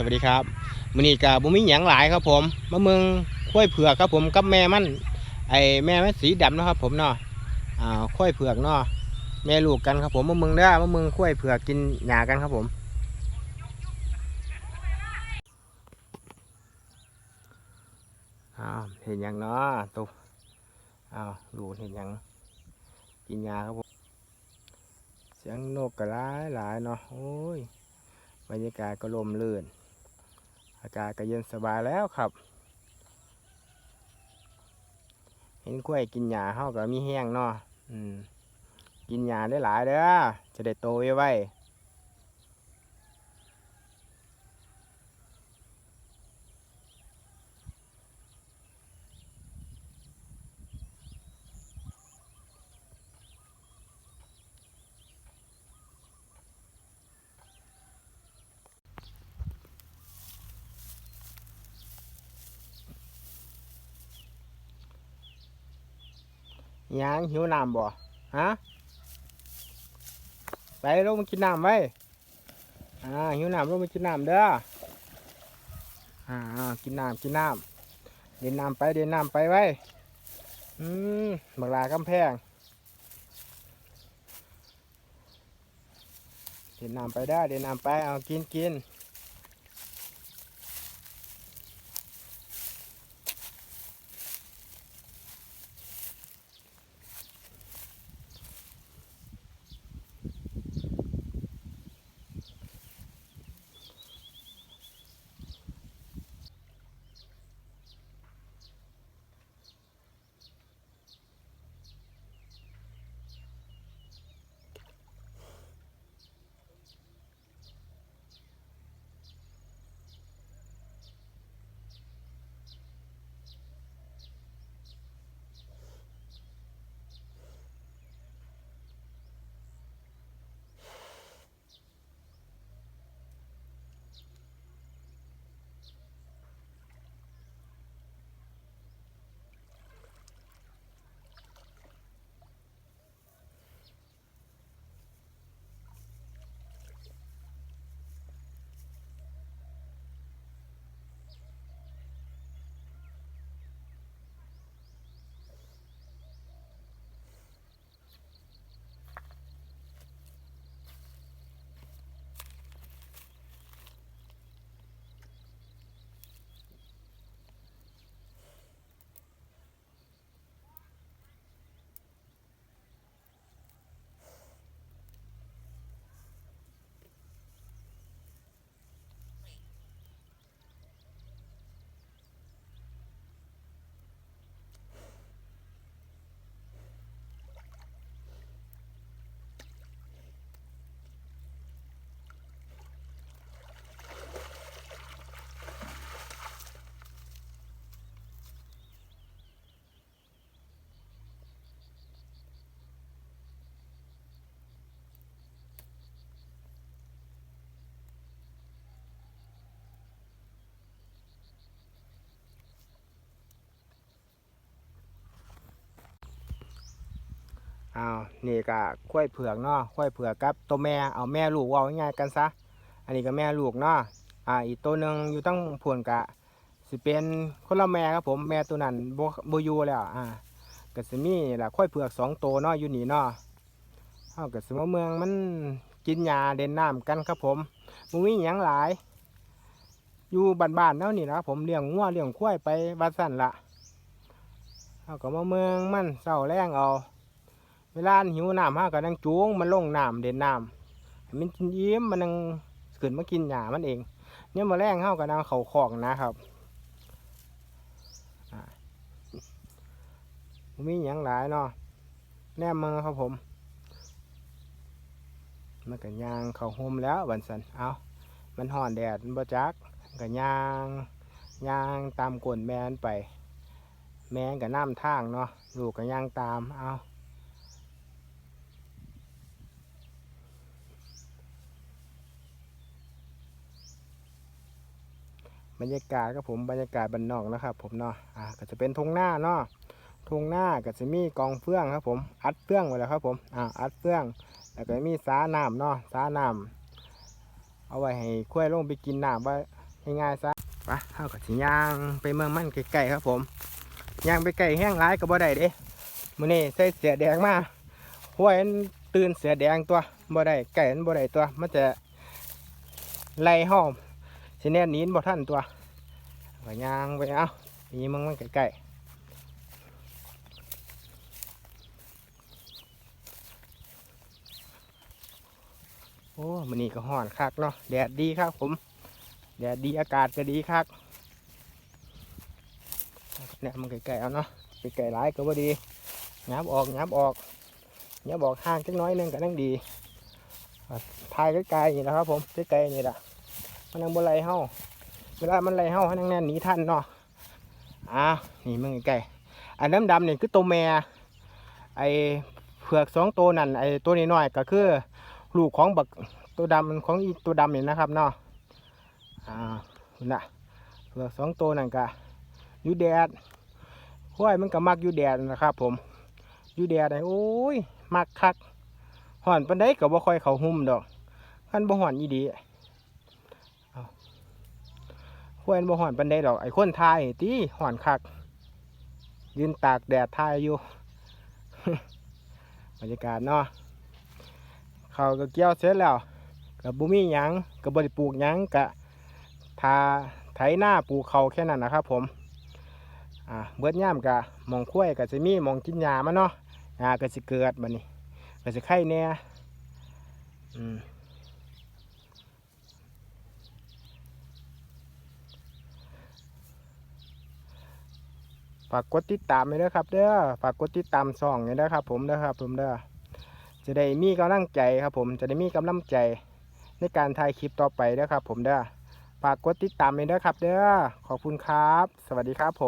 สวัสดีครับมื้อนี้ก็บ่มีหยังหลายครับผมมาเมืองข้วยเผือกครับผมกับแม่มันไอแม่มันสีดำนะครับผมเนาะอ่าข้วยเผือกเนาะแม่ลูกกันครับผมมาเมืองเด้อมาเมืองข้วยเผือกกินหญ้ากันครับผมอ้าวเห็นยังเนาะตุ๊กอ้าวลูกเห็นยังกินหญ้าครับผมเสียงนกก็หลายหลายเนาะโอ้ยบรรยากาศก็ลมลื่น อากาศก็เย็นสบายแล้วครับ เห็นกล้วยกินหญ้าเฮาก็มีแห้งเนาะอืมกินหญ้าได้หลายเด้อจะได้โตไวๆ ยังหิวน้ำบ่ฮะไปลงมากินน้ำไว้อ่าหิวน้ำลงมากินน้ำเด้ออ่ากินน้ำกินน้ำเดินน้ำไปเดินน้ำไปไว้อืมบักลากำแพงเดินน้ำไปได้เดินน้ำไปเอากินกิน อ้าวนี่ก็กล้วยเผือกเนาะกล้วยเผือกกับตัวแม่เอาแม่ลูกเว่าง่ายกันซะ อันนี้ก็แม่ลูกเนาะอ่าอีกตัวหนึ่งอยู่ตั้งผวนกะสิเป็นคนละแม่ครับผมแม่ตัวนั้นบบยูแล้วอ่าก็สิมีล่ะกล้วยเผือกสองตัวเนาะอยู่นี่เนาะเฮาก็สิมาเมืองมันกินหญ้าเด่นน้ำกันครับผมบ่มีหยังหลาย อยู่บ้านๆเนาะนี่นะครับผมเลี้ยงงัวเลี้ยงควยไปวัดสั่นละเฮาก็มาเมืองมันเศร้าแรงเอา เวลาหิวน้ำฮะก็นั่งจูงมันลงน้ำเด่นน้ำมันกินยิ้มมันนั่งขึ้นมากินหญ้ามันเอง เนี่ยมาแรงเข้ากับนางเขาของนะครับมีอย่างหลายเนาะแนมมือครับผมมันก็ยางเขาโฮมแล้วบันสันเอามันห่อนแดดมันบ่จักก็ยางยางตามกลนแมนไป แมนกับน้ำทางเนาะลูกก็ยางตามเอา บรรยากาศครับผมบรรยากาศบ้านนอกนะครับ ผมเนาะอ่าก็จะเป็นทงหน้าเนาะทงหน้าก็จะมีกองเฟืองครับ ผมอัดเฟืองไว้แล้วครับผมอ่าอัดเฟือง แล้วก็มีสาน้ำเนาะสาน้ำเอาไว้ให้ควายลงไปกินน้ำไว้ง่ายๆซะไปเฮาก็สิย่างไปเมืองมันไกลๆครับ ผมย่างไปไกลแห้งร้ายก็บ่ได้เด้มื้อนี้ใส่เสื้อแดงมาห้วยมันตื่นเสื้อแดงตัวบ่ได้ไก่มันบ่ได้ตัว มันจะไล่เฮา สิแน่นหนีนบ่ทันตัวก็ย่างไปเอานี่มืองมันไกลๆโอ้มันนี่ก็ห่อนคักเนาะ แดดดีครับผม แดดดีอากาศก็ดีคักเนี่ยมันไกลๆเอาเนาะไกลหลายก็บ่ดีงับออกงับออกงับออกห่างจักน้อยนึงก็นั่งดีอ่ายไกลๆนี่นะครับผมไกลๆนี่แหละ มันยังบ่ไล่เฮาเวลามันไล่เฮาให้นั่งแน่นหนีทันเนาะอ่านี่มันไกลๆอันดำๆนี่คือตัวแม่ไอเผือกสองตัวนั่นไอตัวนี้น้อยก็คือลูกของบักตัวดำของอีตัวดำนี่นะครับเนาะอ่าคุณน่ะเผือกสองตัวนั่นกะอยู่แดดห้วยมันก็มักอยู่แดดนะครับ ผมอยู่แดดไอโอ้ยมักคักห่อนปันไดก็บ่ค่อยเขาหุ่มดอกคันบ่ห่อนอีดีเอา ห้วยมันบ่ห่อนปันไดดอกไอ้คนทายตีห่อนคัก ยืนตากแดดทายอยู่ บรรยากาศเนาะเขาก็เกี่ยวเสร็จแล้วกับบุมีหยังกับบริปลูกหยังกะทาไถหน้าปลูกเขาแค่นั้นนะครับ ผมอ่าเบิดย่ามกะมองคุ้ยก็จะมีมองกินหญ้ามาเนาะหญ้าก็สิเกิดบัดนี้ก็สิไข่แน่อืม ฝากกดติดตามไว้เด้อครับ เด้อฝากกดติดตามช่องไว้เด้อครับ ผมเด้อครับ ผมเด้อจะได้มีกำลังใจครับ ผมจะได้มีกำลังใจในการถ่ายคลิปต่อไปเด้อครับ ผมเด้อฝากกดติดตามเลยเด้อครับ เด้อขอบคุณครับ สวัสดีครับผม